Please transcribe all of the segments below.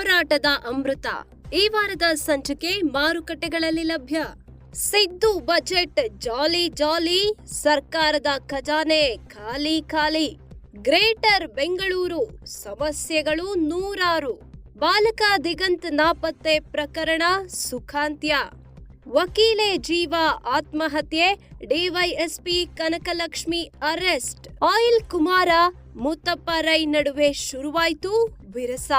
ಹೋರಾಟದ ಅಮೃತ. ಈ ವಾರದ ಸಂಚಿಕೆ ಮಾರುಕಟ್ಟೆಗಳಲ್ಲಿ ಲಭ್ಯ. ಸಿದ್ದು ಬಜೆಟ್ ಜಾಲಿ ಜಾಲಿ, ಸರ್ಕಾರದ ಖಜಾನೆ ಖಾಲಿ ಖಾಲಿ. ಗ್ರೇಟರ್ ಬೆಂಗಳೂರು, ಸಮಸ್ಯೆಗಳು ನೂರಾರು. ಬಾಲಕ ದಿಗಂತ್ ನಾಪತ್ತೆ ಪ್ರಕರಣ ಸುಖಾಂತ್ಯ. ವಕೀಲೆ ಜೀವ ಆತ್ಮಹತ್ಯೆ, DYSP Kanakalakshmi arrest. Oil Kumar, Muthappa Rai ನಡುವೆ ಶುರುವಾಯಿತು ವಿರಸ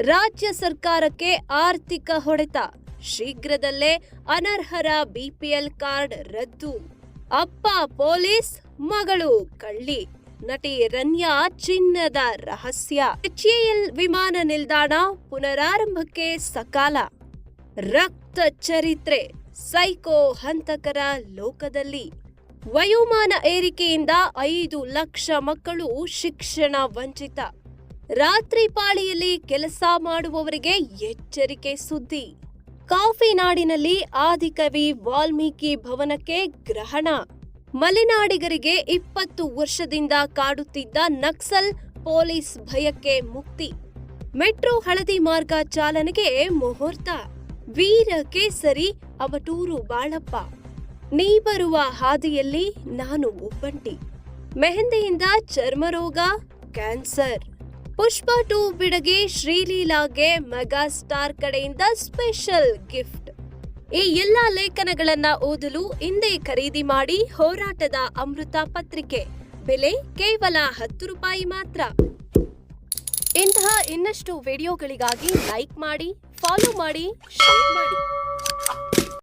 ರಾಜ್ಯ ಸರ್ಕಾರಕ್ಕೆ ಆರ್ಥಿಕ ಹೊಡೆತ. ಶೀಘ್ರದಲ್ಲೇ ಅನರ್ಹರ ಬಿಪಿಎಲ್ ಕಾರ್ಡ್ ರದ್ದು. ಅಪ್ಪ ಪೊಲೀಸ್, ಮಗಳು ಕಳ್ಳಿ. ನಟಿ ರನ್ಯಾ ಚಿನ್ನದ ರಹಸ್ಯ. ಎಚ್ಎಎಲ್ ವಿಮಾನ ನಿಲ್ದಾಣ ಪುನರಾರಂಭಕ್ಕೆ ಸಕಾಲ. ರಕ್ತ ಚರಿತ್ರೆ, ಸೈಕೋ ಹಂತಕರ ಲೋಕದಲ್ಲಿ. ವಯೋಮಾನ ಏರಿಕೆಯಿಂದ ಐದು ಲಕ್ಷ ಮಕ್ಕಳು ಶಿಕ್ಷಣ ವಂಚಿತ. ರಾತ್ರಿ ಪಾಳಿಯಲ್ಲಿ ಕೆಲಸ ಮಾಡುವವರಿಗೆ ಎಚ್ಚರಿಕೆ ಸುದ್ದಿ. ಕಾಫಿ ನಾಡಿನಲ್ಲಿ ಆದಿಕವಿ ವಾಲ್ಮೀಕಿ ಭವನಕ್ಕೆ ಗ್ರಹಣ. ಮಲೆನಾಡಿಗರಿಗೆ ಇಪ್ಪತ್ತು ವರ್ಷದಿಂದ ಕಾಡುತ್ತಿದ್ದ ನಕ್ಸಲ್ ಪೊಲೀಸ್ ಭಯಕ್ಕೆ ಮುಕ್ತಿ. ಮೆಟ್ರೋ ಹಳದಿ ಮಾರ್ಗ ಚಾಲನೆಗೆ ಮುಹೂರ್ತ. ವೀರ ಕೇಸರಿ, ಅವಟೂರು ಬಾಳಪ್ಪ. ನೀ ಬರುವ ಹಾದಿಯಲ್ಲಿ ನಾನು ಒಬ್ಬಂಟಿ. ಮೆಹಂದಿಯಿಂದ ಚರ್ಮರೋಗ, ಕ್ಯಾನ್ಸರ್. ಪುಷ್ಪ ಟು ಬಿಡಗೆ ಶ್ರೀಲೀಲಾಗೆ ಮೆಗಾ ಸ್ಟಾರ್ ಕಡೆಯಿಂದ ಸ್ಪೆಷಲ್ ಗಿಫ್ಟ್. ಈ ಎಲ್ಲಾ ಲೇಖನಗಳನ್ನ ಓದಲು ಹಿಂದೆ ಖರೀದಿ ಮಾಡಿ ಹೋರಾಟದ ಅಮೃತ ಪತ್ರಿಕೆ. ಬೆಲೆ ಕೇವಲ ಹತ್ತು ರೂಪಾಯಿ ಮಾತ್ರ. ಇಂತಹ ಇನ್ನಷ್ಟು ವಿಡಿಯೋಗಳಿಗಾಗಿ ಲೈಕ್ ಮಾಡಿ, ಫಾಲೋ ಮಾಡಿ, ಶೇರ್ ಮಾಡಿ.